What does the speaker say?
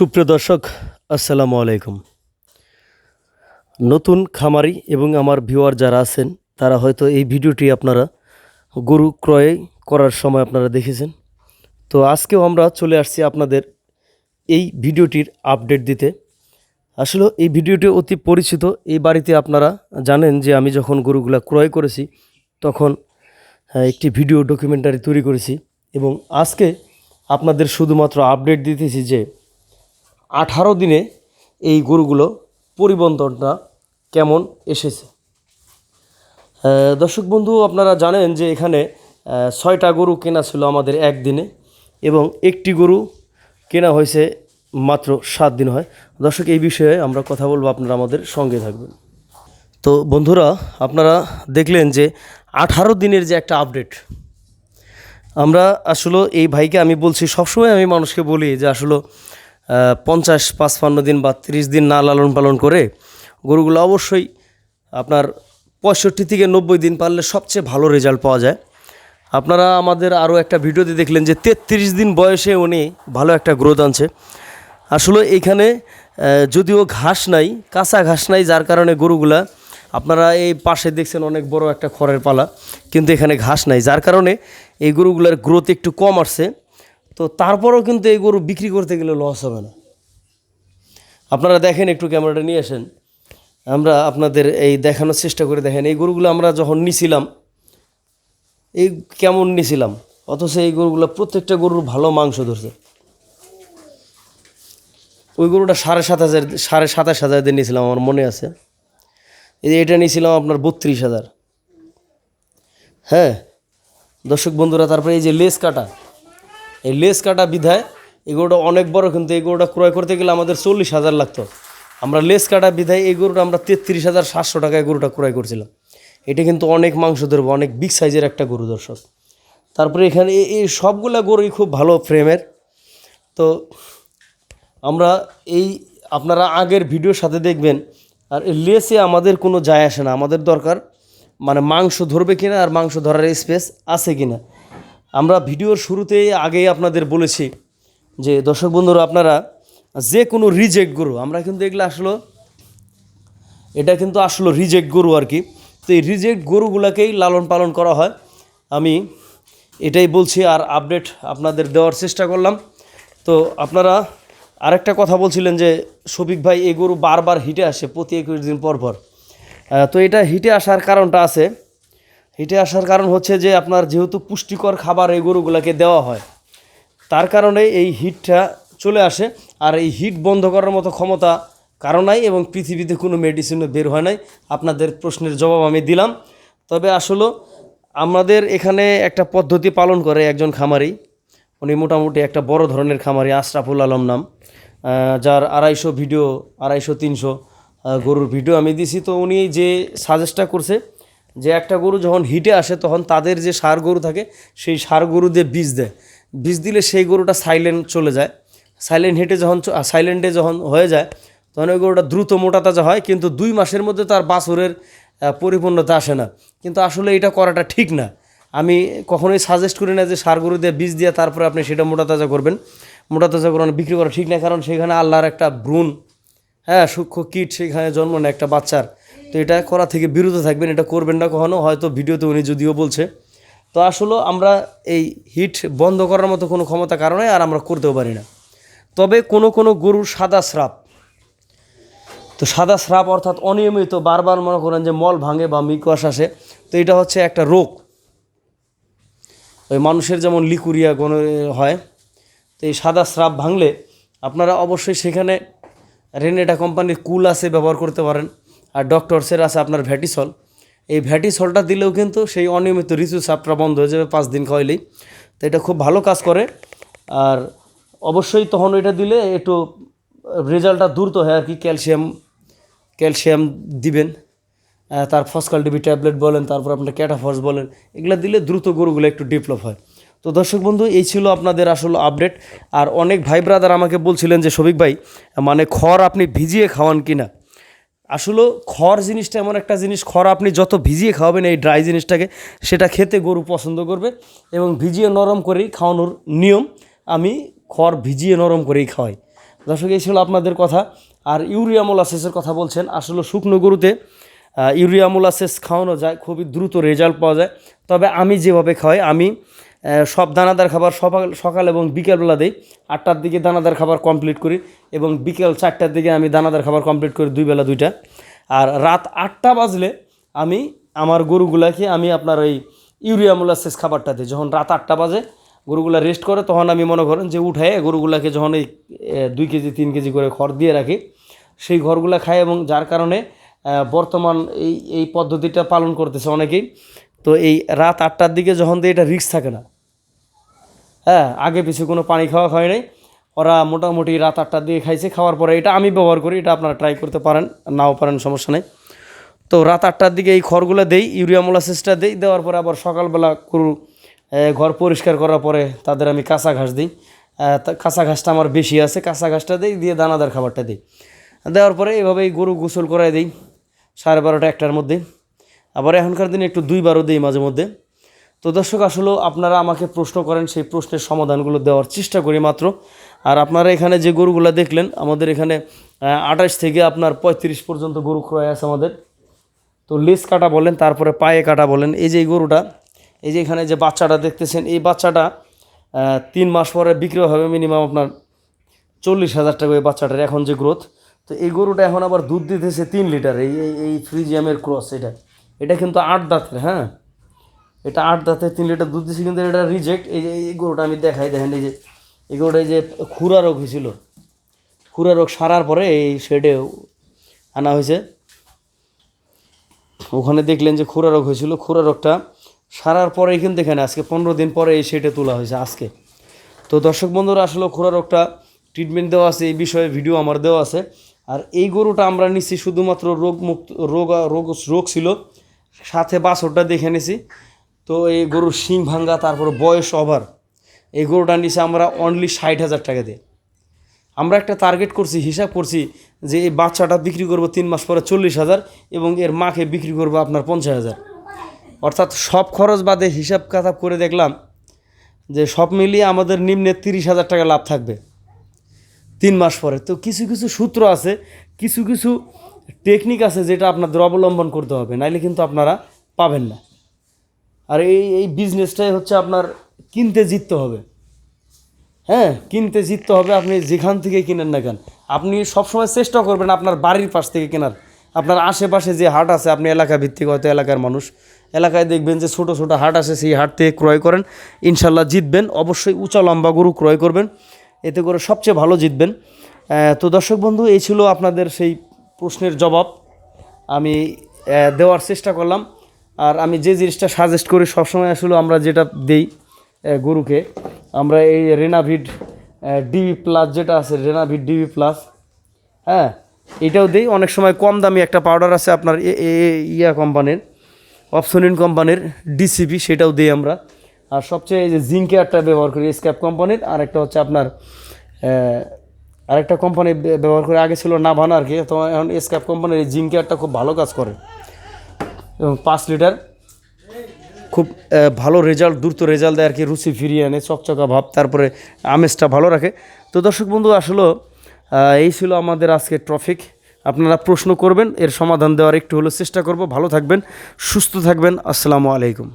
সুপ্রিয় দর্শক, আসসালামু আলাইকুম। নতুন খামারি এবং আমার ভিউয়ার যারা আছেন, তারা হয়তো এই ভিডিওটি আপনারা গরু ক্রয় করার সময় আপনারা দেখেছেন। তো আজকেও আমরা চলে আসছি আপনাদের এই ভিডিওটির আপডেট দিতে। আসলে এই ভিডিওটি অতি পরিচিত। এই বাড়িতে আপনারা জানেন যে আমি যখন গরুগুলা ক্রয় করেছি, তখন একটি ভিডিও ডকুমেন্টারি তৈরি করেছি এবং আজকে আপনাদের শুধুমাত্র আপডেট দিতেছি যে আঠারো দিনে এই গরুগুলো পরিবর্তনটা কেমন এসেছে? দর্শক বন্ধু, আপনারা জানেন যে এখানে ছয়টা গরু কেনা ছিল আমাদের একদিনে এবং একটি গরু কেনা হয়েছে মাত্র সাত দিন হয়। দর্শক, এই বিষয়ে আমরা কথা বলব, আপনারা আমাদের সঙ্গে থাকবেন। তো বন্ধুরা, আপনারা দেখলেন যে আঠারো দিনের যে একটা আপডেট, আমরা আসলে এই ভাইকে আমি বলছি, সবসময় আমি মানুষকে বলি যে আসলে পঞ্চাশ পাঁচপান্ন দিন বা তিরিশ দিন না লালন পালন করে গরুগুলো অবশ্যই আপনার পঁয়ষট্টি থেকে নব্বই দিন পারলে সবচেয়ে ভালো রেজাল্ট পাওয়া যায়। আপনারা আমাদের আরও একটা ভিডিওতে দেখলেন যে তেত্রিশ দিন বয়সে উনি ভালো একটা গ্রোথ আনছে। আসলে এইখানে আহ, যদিও ঘাস নাই কাঁচা ঘাস নাই যার কারণে গরুগুলা আপনারা এই পাশে দেখছেন অনেক বড় একটা খড়ের পালা কিন্তু এখানে ঘাস নাই যার কারণে এই গরুগুলার গ্রোথ একটু কম আসছে। তো তারপরেও কিন্তু এই গরু বিক্রি করতে গেলে লস হবে না। আপনারা দেখেন একটু ক্যামেরাটা নিয়ে আসেন। আমরা আপনাদের এই দেখানোর চেষ্টা করে দেখেন। এই গরুগুলো আমরা যখন নিছিলাম, এই কেমন নিছিলাম? অথচ এই গরুগুলো প্রত্যেকটা গরুর ভালো মাংস ধরছে। ওই গরুটা সাড়ে সাত হাজার, সাড়ে সাতাশ হাজার দিয়ে নিয়েছিলাম আমার মনে আছে। এই এটা নিয়েছিলাম আপনার বত্রিশ হাজার। হ্যাঁ দর্শক বন্ধুরা, তারপরে এই যে লেস কাটা এই লেস কাটা বিধায় এই গরুটা অনেক বড়, কিন্তু এই গরুটা ক্রয় করতে গেলে আমাদের চল্লিশ হাজার লাগতো। আমরা লেস কাটা বিধায় এই গরুটা আমরা তেত্রিশ হাজার সাতশো টাকায় গরুটা ক্রয় করছিলাম। এটা কিন্তু অনেক মাংস ধরবো, অনেক বিগ সাইজের একটা গরু দর্শক। তারপরে এখানে এই- সবগুলা গরুই খুব ভালো ফ্রেমের তো আমরা এই, আপনারা আগের ভিডিওর সাথে দেখবেন, আর এই লেসে আমাদের কোনো যায় আসে না। আমাদের দরকার মানে মাংস ধরবে কিনা আর মাংস ধরার স্পেস আছে কিনা। আমরা ভিডিওর শুরুতেই আগেই আপনাদের বলেছি যে, দর্শক বন্ধুরা, আপনারা যে কোনো রিজেক্ট গরু, আমরা কিন্তু এগুলো আসলো, এটা কিন্তু আসলো রিজেক্ট গরু আর কি। তো এই রিজেক্ট গরুগুলোকেই লালন পালন করা হয়। আমি এটাই বলছি আর আপডেট আপনাদের দেওয়ার চেষ্টা করলাম। তো আপনারা আরেকটা কথা বলছিলেন যে, শফিক ভাই, এই গরু বারবার হিটে আসে প্রতি একুশ দিন পর পর। তো এটা হিটে আসার কারণটা আছে। হিটে আসার কারণ হচ্ছে যে আপনার যেহেতু পুষ্টিকর খাবার এই গরুগুলোকে দেওয়া হয়, তার কারণে এই হিটটা চলে আসে। আর এই হিট বন্ধ করার মতো ক্ষমতা কারও নাই এবং পৃথিবীতে কোনো মেডিসিনও বের হয় নাই। আপনাদের প্রশ্নের জবাব আমি দিলাম। তবে আসলে আমাদের এখানে একটা পদ্ধতি পালন করে একজন খামারি। উনি মোটামুটি একটা বড় ধরনের খামারি, আশরাফুল আলম নাম। যার আড়াইশো ভিডিও, আড়াইশো, তিনশো গরুর ভিডিও আমি দিছি। তো উনি যে সাজেস্টটা করছে যে একটা গরু যখন হিটে আসে, তখন তাদের যে সার গরু থাকে, সেই সার গরু দিয়ে বীজ দেয়। বীজ দিলে সেই গরুটা সাইলেন্ট চলে যায়। সাইলেন্ট হিটে যখন সাইলেন্টে যখন হয়ে যায়, তখন ওই গরুটা দ্রুত মোটা তাজা হয়, কিন্তু দুই মাসের মধ্যে তার বাছুরের পরিপূর্ণতা আসে না। কিন্তু আসলে এটা করাটা ঠিক না। আমি কখনোই সাজেস্ট করি না যে সার গরু দিয়ে বীজ দিয়ে তারপরে আপনি সেটা মোটা তাজা করবেন। মোটা তাজা করানো বিক্রি করা ঠিক না, কারণ সেখানে আল্লাহর একটা ভ্রূণ হ্যাঁ সূক্ষ্ম কীট সেখানে জন্ম নেয় একটা বাচ্চার। তো এটা করা থেকে বিরত থাকবেন, এটা করবেন না কখনো, হয়তো ভিডিওতে উনি যদিও বলছে। তো আসলে আমরা এই হিট বন্ধ করার মতো কোনো ক্ষমতা কারণে আর আমরা করতেও পারি না। তবে কোনো কোনো গরুর সাদা স্রাব, তো সাদা স্রাব অর্থাৎ অনিয়মিত বারবার মনে করেন যে মল ভাঙে বা মিকোয়াস আসে, তো এটা হচ্ছে একটা রোগ। ওই মানুষের যেমন লিকুরিয়া কোনো হয়, তো এই সাদা স্রাব ভাঙলে আপনারা অবশ্যই সেখানে রেনেটা কোম্পানির কুল আছে ব্যবহার করতে পারেন। আর ডক্টরসের আছে আপনার ভ্যাটিসল এই ভ্যাটিসলটা দিলেও কিন্তু সেই অনিয়মিত ঋতু সাপটা বন্ধ হয়ে যাবে পাঁচ দিন খাওয়াইলেই। তো এটা খুব ভালো কাজ করে। আর অবশ্যই তখন এটা দিলে একটু রেজাল্টটা দ্রুত হয় আর কি, ক্যালসিয়াম ক্যালসিয়াম দিবেন। তার ফসকাল ডিবি ট্যাবলেট বলেন, তারপর আপনার ক্যাটাফস বলেন, এগুলো দিলে দ্রুত গরুগুলো একটু ডেভেলপ হয়। তো দর্শক বন্ধু, এই ছিল আপনাদের আসলে আপডেট আর অনেক ভাই ব্রাদার আমাকে বলছিলেন যে, শফিক ভাই মানে খড় আপনি ভিজিয়ে খাওয়ান কি না আসলে খড় জিনিসটা এমন একটা জিনিস, খড় আপনি যত ভিজিয়ে খাওয়াবেন এই ড্রাই জিনিসটাকে, সেটা খেতে গরু পছন্দ করবে এবং ভিজিয়ে নরম করেই খাওয়ানোর নিয়ম আমি খড় ভিজিয়ে নরম করেই খাওয়াই। দর্শক, এই ছিল আপনাদের কথা। আর ইউরিয়া মোলাসেসের কথা বলছেন, আসলে শুকনো গরুতে ইউরিয়া মোলাসেস খাওয়ানো যায়, খুবই দ্রুত রেজাল্ট পাওয়া যায়। তবে আমি যেভাবে খাওয়াই, আমি সব দানাদার খাবার সকাল সকাল এবং বিকেলবেলা দিই। আটটার দিকে দানাদার খাবার কমপ্লিট করি এবং বিকেল চারটার দিকে আমি দানাদার খাবার কমপ্লিট করি দুই বেলা দুইটা। আর রাত আটটা বাজলে আমি আমার গরুগুলাকে আমি আপনার ওই ইউরিয়া মোলাসেস খাবারটা দিই। যখন রাত আটটা বাজে, গরুগুলা রেস্ট করে, তখন আমি মনে করেন যে উঠায় গরুগুলাকে যখন এই দুই কেজি, তিন কেজি করে খড় দিয়ে রাখি, সেই ঘরগুলা খায় এবং যার কারণে বর্তমান এই এই পদ্ধতিটা পালন করতেছে অনেকেই। তো এই রাত আটটার দিকে যখন দিয়ে এটা রিস্ক থাকে না হ্যাঁ আগে পিছু কোনো পানি খাওয়া হয় নাই, ওরা মোটামুটি রাত আটটার দিকে খাইছে, খাওয়ার পরে এটা আমি ব্যবহার করি, এটা আপনারা ট্রাই করতে পারেন, নাও পারেন, সমস্যা নেই। তো রাত আটটার দিকে এই খড়গুলো দেই, ইউরিয়া মোলাসিসটা দেই, দেওয়ার পরে আবার সকালবেলা গরু ঘর পরিষ্কার করার পরে তাদের আমি কাঁচা ঘাস দিই। কাঁচা ঘাসটা আমার বেশি আছে, কাঁচা ঘাসটা দিই, দিয়ে দানাদার খাবারটা দিই। দেওয়ার পরে এইভাবেই গরু গোসল করাই দিই, সাড়ে বারোটা একটার মধ্যে। আবার এখনকার দিনে একটু দুইবারও দিই মাঝে মধ্যে। তো দর্শক, আসলে আপনারা আমাকে প্রশ্ন করেন, সেই প্রশ্নের সমাধানগুলো দেওয়ার চেষ্টা করি মাত্র। আর আপনারা এখানে যে গরুগুলো দেখলেন, আমাদের এখানে আঠাশ থেকে আপনার পঁয়ত্রিশ পর্যন্ত গরু ক্রয় আছে আমাদের। তো লেস কাটা বলেন, তারপরে পায়ে কাটা বলেন, এই যে এই গরুটা, এই যে এখানে যে বাচ্চাটা দেখতেছেন, এই বাচ্চাটা তিন মাস পরে বিক্রি হবে মিনিমাম আপনার চল্লিশ হাজার টাকা ওই বাচ্চাটার এখন যে গ্রোথ তো এই গরুটা এখন আবার দুধ দিতেছে তিন লিটার এই এই ফ্রিজিয়ামের ক্রস এটা। এটা কিন্তু আট দাঁতের হ্যাঁ? এটা আট দাঁতে তিন লিটার দুধ দিচ্ছে কিন্তু এটা রিজেক্ট এই যে, এই গরুটা আমি দেখাই, দেখেন এই যে, এই গরুটা এই যে খুরা রোগ হয়েছিল। খুরা রোগ সারার পরে এই শেডে আনা হয়েছে। ওখানে দেখলেন যে খুরা রোগ হয়েছিল। খুরা রোগটা সারার পরে কিন্তু এখানে আজকে পনেরো দিন পরে এই শেডে তোলা হয়েছে, আজকে। তো দর্শক বন্ধুরা, আসলে খুরা রোগটা ট্রিটমেন্ট দেওয়া আছে, এই বিষয়ে ভিডিও আমার দেওয়া আছে। আর এই গরুটা আমরা নিচ্ছি শুধুমাত্র রোগ মুক্ত রোগ রোগ রোগ ছিল সাথে বাছরটা দেখে নিছি। তো এই গরুর শিং ভাঙ্গা, তারপরে বয়স ওভার এই গরুটা নিছি আমরা অনলি ষাট হাজার টাকা দিয়ে। আমরা একটা টার্গেট করছি, হিসাব করছি যে এই বাচ্চাটা বিক্রি করব তিন মাস পরে চল্লিশ হাজার এবং এর মাকে বিক্রি করব আপনার পঞ্চাশ হাজার। অর্থাৎ সব খরচ বাদে হিসাব কাতাব করে দেখলাম যে সব মিলিয়ে আমাদের নিম্নে তিরিশ হাজার টাকা লাভ থাকবে। তিন মাস পরে। তো কিছু কিছু সূত্র আছে, কিছু কিছু টেকনিক আছে যেটা আপনাদের অবলম্বন করতে হবে, নাইলে কিন্তু আপনারা পাবেন না। আর এই এই বিজনেসটাই হচ্ছে আপনার কিনতে জিততে হবে। হ্যাঁ কিনতে জিততে হবে, আপনি যেখান থেকে কিনেন না কেন। আপনি সবসময় চেষ্টা করবেন আপনার বাড়ির পাশ থেকে কেনার। আপনার আশেপাশে যে হাট আছে, আপনি এলাকা ভিত্তিক হয়তো এলাকার মানুষ, এলাকায় দেখবেন যে ছোটো ছোটো হাট আছে, সেই হাট থেকে ক্রয় করেন, ইনশাল্লাহ জিতবেন। অবশ্যই উঁচা, লম্বা গরু ক্রয় করবেন, এতে করে সবচেয়ে ভালো জিতবেন। তো দর্শক বন্ধু, এই ছিল আপনাদের সেই প্রশ্নের জবাব আমি দেওয়ার চেষ্টা করলাম। আর আমি যে জিনিসটা সাজেস্ট করি সবসময় আসলে আমরা যেটা দেই গরুকে, আমরা এই রেনাভিড ডিবি প্লাস যেটা আছে রেনাভিড ডিবি প্লাস হ্যাঁ এটাও দেই। অনেক সময় কম দামি একটা পাউডার আছে আপনার এ- ইয়া কোম্পানির অপসনিন কোম্পানির ডিসিপি সেটাও দিই আমরা। আর সবচেয়ে এই যে জিঙ্কে একটা ব্যবহার করি স্ক্যাপ কোম্পানির আর একটা হচ্ছে আপনার আরেকটা কোম্পানি ব্যবহার করে আগে ছিল নাভানা আর কি, তো এখন স্ক্যাপ কোম্পানির জিঙ্কে একটা খুব ভালো কাজ করে। এবং পাঁচ লিটার খুব ভালো রেজাল্ট দ্রুত রেজাল্ট দেয় আর কি, রুচি ফিরিয়ে আনে, চকচকা ভাব, তারপরে আমেজটা ভালো রাখে। তো দর্শক বন্ধু, আসলে এই ছিল আমাদের আজকে ট্রফিক আপনারা প্রশ্ন করবেন, এর সমাধান দেওয়ার একটু হলেও চেষ্টা করব। ভালো থাকবেন, সুস্থ থাকবেন, আসসালামু আলাইকুম।